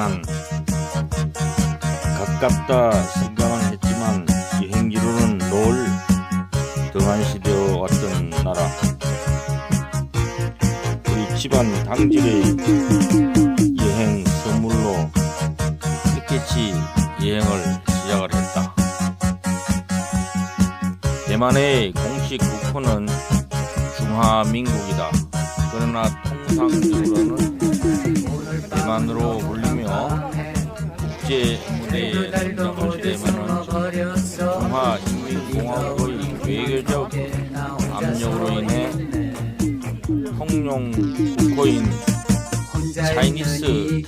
하지만 가깝다 생각은 했지만 여행지로는 늘 등한시되어 왔던 나라. 우리 집안 당질의 여행 선물로 뜻깊이 여행을 시작을 했다. 대만의 공식 국호는 중화민국이다. 그러나 통상적으로는 대만으로 불리며 국제 무대에 되면은 중화인민공화국의 외교적 압력으로 인해 통용 국호인 차이니스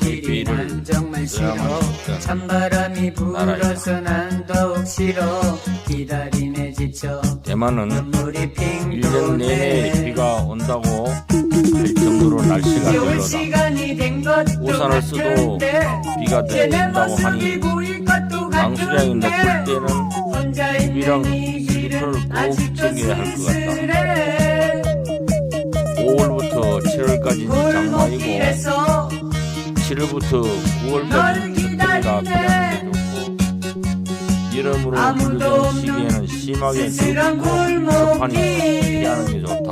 기다림에 지쳐 대만은 눈물이 핑 1년 내내 비가 온다고 할 정도로 날씨가 별로다 우산을 써도 비가 내 내린다고 하니 강수량이 높을 때는 비랑 숲을 꼭 챙겨야 할 것 같다. 쓸쓸해 5월부터 7월까지는 장마이고 골목길에서 7월부터 널 9월까지 비가 기다리네. 비가 좋고 여름으로 없는 시기에는 심하게 습하니 피하는 게 좋다.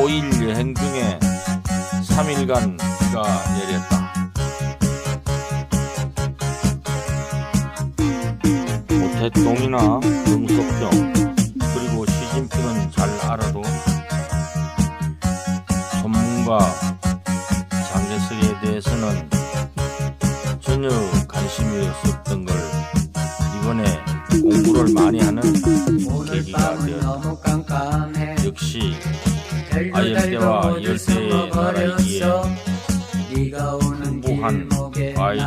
5일 여행 중에 3일간 비가 내렸다. 모태똥이나 등속병 그리고 시진핑은 잘 알아도 전문가 장개석에 대해서는 전혀 관심이 없었던 걸 이번에 공부를 많이 하는 계기가 되었다. 역시 네가 오는 풍부한 길목에 과일이